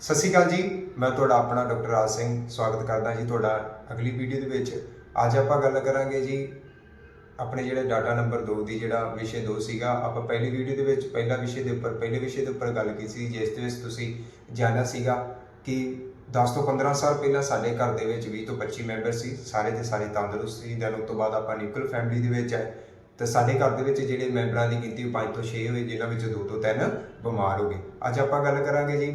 ਸਤਿ ਸ਼੍ਰੀ ਅਕਾਲ ਜੀ। ਮੈਂ ਤੁਹਾਡਾ ਆਪਣਾ ਡਾਕਟਰ ਰਾਜ ਸਿੰਘ ਸਵਾਗਤ ਕਰਦਾ ਜੀ ਤੁਹਾਡਾ ਅਗਲੀ ਵੀਡੀਓ ਦੇ ਵਿੱਚ। ਅੱਜ ਆਪਾਂ ਗੱਲ ਕਰਾਂਗੇ ਜੀ ਆਪਣੇ ਜਿਹੜੇ ਡਾਟਾ ਨੰਬਰ 2 ਦੀ, ਜਿਹੜਾ ਵਿਸ਼ੇ 2 ਸੀਗਾ। ਆਪਾਂ ਪਹਿਲੀ ਵੀਡੀਓ ਦੇ ਵਿੱਚ, ਪਹਿਲਾ ਵਿਸ਼ੇ ਦੇ ਉੱਪਰ, ਪਹਿਲੇ ਵਿਸ਼ੇ ਦੇ ਉੱਪਰ ਗੱਲ ਕੀਤੀ ਸੀ, ਜਿਸ ਦੇ ਵਿੱਚ ਤੁਸੀਂ ਜਾਣਿਆ ਸੀਗਾ ਕਿ 10 ਤੋਂ 15 ਸਾਲ ਪਹਿਲਾਂ ਸਾਡੇ ਘਰ ਦੇ ਵਿੱਚ 20 ਤੋਂ 25 ਮੈਂਬਰ ਸੀ। ਸਾਰੇ ਦੇ ਸਾਰੇ ਤੰਦਰੁਸਤ ਸੀ। ਦੈਨ ਉਸ ਤੋਂ ਬਾਅਦ ਆਪਾਂ ਨਿਊਕਲ ਫੈਮਿਲੀ ਦੇ ਵਿੱਚ ਆਏ। ਤੇ ਸਾਡੇ ਘਰ ਦੇ ਵਿੱਚ ਜਿਹੜੇ ਮੈਂਬਰਾਂ ਦੀ ਗਿਣਤੀ 5 ਤੋਂ 6 ਹੋਏ, ਜਿਨ੍ਹਾਂ ਵਿੱਚ 2 ਤੋਂ 3 ਬਿਮਾਰ ਹੋ ਗਏ। ਅੱਜ ਆਪਾਂ ਗੱਲ ਕਰਾਂਗੇ ਜੀ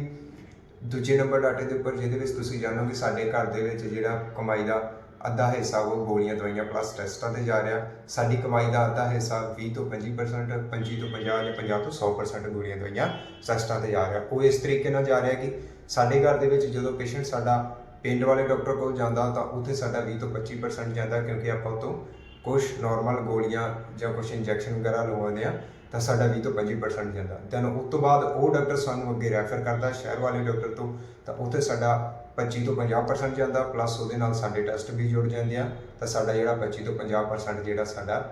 ਦੂਜੇ ਨੰਬਰ ਡਾਟੇ ਦੇ ਉੱਪਰ, ਜਿਹਦੇ ਵਿੱਚ ਤੁਸੀਂ ਜਾਣੋਗੇ ਸਾਡੇ ਘਰ ਦੇ ਵਿੱਚ ਜਿਹੜਾ ਕਮਾਈ ਦਾ ਅੱਧਾ ਹਿੱਸਾ ਉਹ ਗੋਲੀਆਂ, ਦਵਾਈਆਂ ਪਲੱਸ ਟੈਸਟਾਂ ਤੇ ਜਾ ਰਿਹਾ। ਸਾਡੀ ਕਮਾਈ ਦਾ ਅੱਧਾ ਹਿੱਸਾ 20 ਤੋਂ 25% 25 ਤੋਂ 50 ਜਾਂ 50 ਤੋਂ 100% ਗੋਲੀਆਂ, ਦਵਾਈਆਂ, ਟੈਸਟਾਂ ਤੇ ਜਾ ਰਿਹਾ। ਉਹ ਇਸ ਤਰੀਕੇ ਨਾਲ ਜਾ ਰਿਹਾ ਕਿ ਸਾਡੇ ਘਰ ਦੇ ਵਿੱਚ ਜਦੋਂ ਪੇਸ਼ੈਂਟ ਸਾਡਾ ਪਿੰਡ ਵਾਲੇ ਡਾਕਟਰ ਕੋਲ ਜਾਂਦਾ ਤਾਂ ਉੱਥੇ ਸਾਡਾ 20 ਤੋਂ 25% ਜਾਂਦਾ ਕਿਉਂਕਿ ਆਪਾਂ ਉਤੋਂ ਕੁਝ ਨਾਰਮਲ ਗੋਲੀਆਂ ਜਾਂ ਕੁਝ ਇੰਜੈਕਸ਼ਨ ਵਗੈਰਾ ਲਵਾਉਂਦੇ ਆ ਤਾਂ ਸਾਡਾ 20 ਤੋਂ 25% ਜਾਂਦਾ। ਦੈਨ ਉਸ ਤੋਂ ਬਾਅਦ ਉਹ ਡਾਕਟਰ ਸਾਨੂੰ ਅੱਗੇ ਰੈਫਰ ਕਰਦਾ, ਸ਼ਹਿਰ ਵਾਲੇ ਡਾਕਟਰ ਤੋਂ, ਤਾਂ ਉੱਥੇ ਸਾਡਾ 25 ਤੋਂ 50% ਜਾਂਦਾ ਪਲੱਸ ਉਹਦੇ ਨਾਲ ਸਾਡੇ ਟੈਸਟ ਵੀ ਜੁੜ ਜਾਂਦੇ ਆ। ਤਾਂ ਸਾਡਾ ਜਿਹੜਾ 25 ਤੋਂ 50% ਜਿਹੜਾ ਸਾਡਾ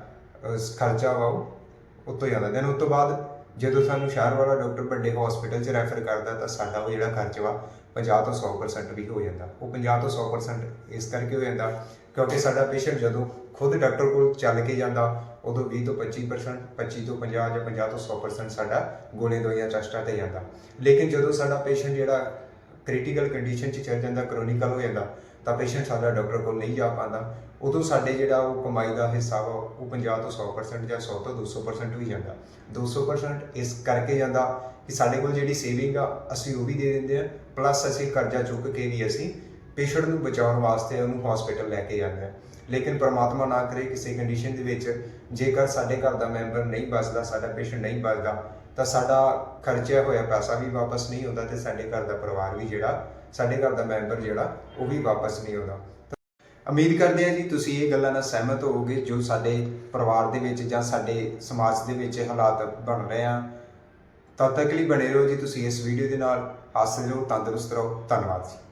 ਖਰਚਾ ਵਾ ਉਹ ਉੱਤੋਂ ਜਾਂਦਾ। ਦੈਨ ਉਸ ਤੋਂ ਬਾਅਦ ਜਦੋਂ ਸਾਨੂੰ ਸ਼ਹਿਰ ਵਾਲਾ ਡਾਕਟਰ ਵੱਡੇ ਹਸਪੀਟਲ 'ਚ ਰੈਫਰ ਕਰਦਾ, ਤਾਂ ਸਾਡਾ ਉਹ ਜਿਹੜਾ ਖਰਚਾ ਵਾ 50 ਤੋਂ 100% ਵੀ ਹੋ ਜਾਂਦਾ। ਉਹ 50 ਤੋਂ 100% ਇਸ ਕਰਕੇ ਹੋ ਜਾਂਦਾ ਕਿਉਂਕਿ ਸਾਡਾ ਪੇਸ਼ੈਂਟ ਜਦੋਂ ਖੁਦ ਡਾਕਟਰ ਕੋਲ ਚੱਲ ਕੇ ਜਾਂਦਾ, ਉਦੋਂ 20 ਤੋਂ 25% 25 ਤੋਂ 50 ਜਾਂ 50 ਤੋਂ 100% ਸਾਡਾ ਗੋਲੇ ਦਵਾਈਆਂ ਟੈਸਟਾਂ ਤੇ ਜਾਂਦਾ। ਲੇਕਿਨ ਜਦੋਂ ਸਾਡਾ ਪੇਸ਼ੈਂਟ ਜਿਹੜਾ ਕ੍ਰਿਟੀਕਲ ਕੰਡੀਸ਼ਨ 'ਚ ਚੱਲ ਜਾਂਦਾ ਕ੍ਰੋਨਿਕਲ ਹੋ ਜਾਂਦਾ, ਤਾਂ ਪੇਸ਼ੈਂਟ ਸਾਡਾ ਡਾਕਟਰ ਕੋਲ ਨਹੀਂ ਜਾ ਪਾਉਂਦਾ। ਉਦੋਂ ਸਾਡੇ ਜਿਹੜਾ ਉਹ ਕਮਾਈ ਦਾ ਹਿੱਸਾ ਵਾ, ਉਹ 50 ਤੋਂ 100% ਜਾਂ 100 ਤੋਂ 200% ਵੀ ਜਾਂਦਾ। 200% ਇਸ ਕਰਕੇ ਜਾਂਦਾ ਕਿ ਸਾਡੇ ਕੋਲ ਜਿਹੜੀ ਸੇਵਿੰਗ ਆ, ਅਸੀਂ ਉਹ ਵੀ ਦੇ ਦਿੰਦੇ ਆ ਪਲੱਸ ਅਸੀਂ ਕਰਜ਼ਾ ਚੁੱਕ ਕੇ ਵੀ ਅਸੀਂ ਪੇਸ਼ੈਂਟ ਨੂੰ ਬਚਾਉਣ ਵਾਸਤੇ ਉਹਨੂੰ ਹਸਪੀਟਲ ਲੈ ਕੇ ਜਾਂਦਾ ਆ ਲੇਕਿਨ ਪਰਮਾਤਮਾ ਨਾ ਕਰੇ ਕਿਸੇ ਕੰਡੀਸ਼ਨ ਦੇ ਵਿੱਚ ਜੇਕਰ ਸਾਡੇ ਘਰ ਦਾ ਮੈਂਬਰ ਨਹੀਂ ਬਚਦਾ, ਸਾਡਾ ਪੇਸ਼ੈਂਟ ਨਹੀਂ ਬਚਦਾ, ਤਾਂ ਸਾਡਾ ਖਰਚਿਆ ਹੋਇਆ ਪੈਸਾ ਵੀ ਵਾਪਸ ਨਹੀਂ ਆਉਂਦਾ ਤੇ ਸਾਡੇ ਘਰ ਦਾ ਪਰਿਵਾਰ ਵੀ ਜਿਹੜਾ, ਸਾਡੇ ਘਰ ਦਾ ਮੈਂਬਰ ਜਿਹੜਾ, ਉਹ ਵੀ ਵਾਪਸ ਨਹੀਂ ਆਉਂਦਾ। ਉਮੀਦ ਕਰਦੇ ਹਾਂ ਜੀ ਤੁਸੀਂ ਇਹ ਗੱਲਾਂ ਨਾਲ ਸਹਿਮਤ ਹੋਵੋਗੇ, ਜੋ ਸਾਡੇ ਪਰਿਵਾਰ ਦੇ ਵਿੱਚ ਜਾਂ ਸਾਡੇ ਸਮਾਜ ਦੇ ਵਿੱਚ ਹਾਲਾਤ ਬਣ ਰਹੇ ਆ। ਤਦ ਤੱਕ ਲਈ ਬਣੇ ਰਹੋ ਜੀ ਤੁਸੀਂ ਇਸ ਵੀਡੀਓ ਦੇ ਨਾਲ। ਹਾਸਿਲ ਰਹੋ, ਤੰਦਰੁਸਤ ਰਹੋ। ਧੰਨਵਾਦ ਜੀ।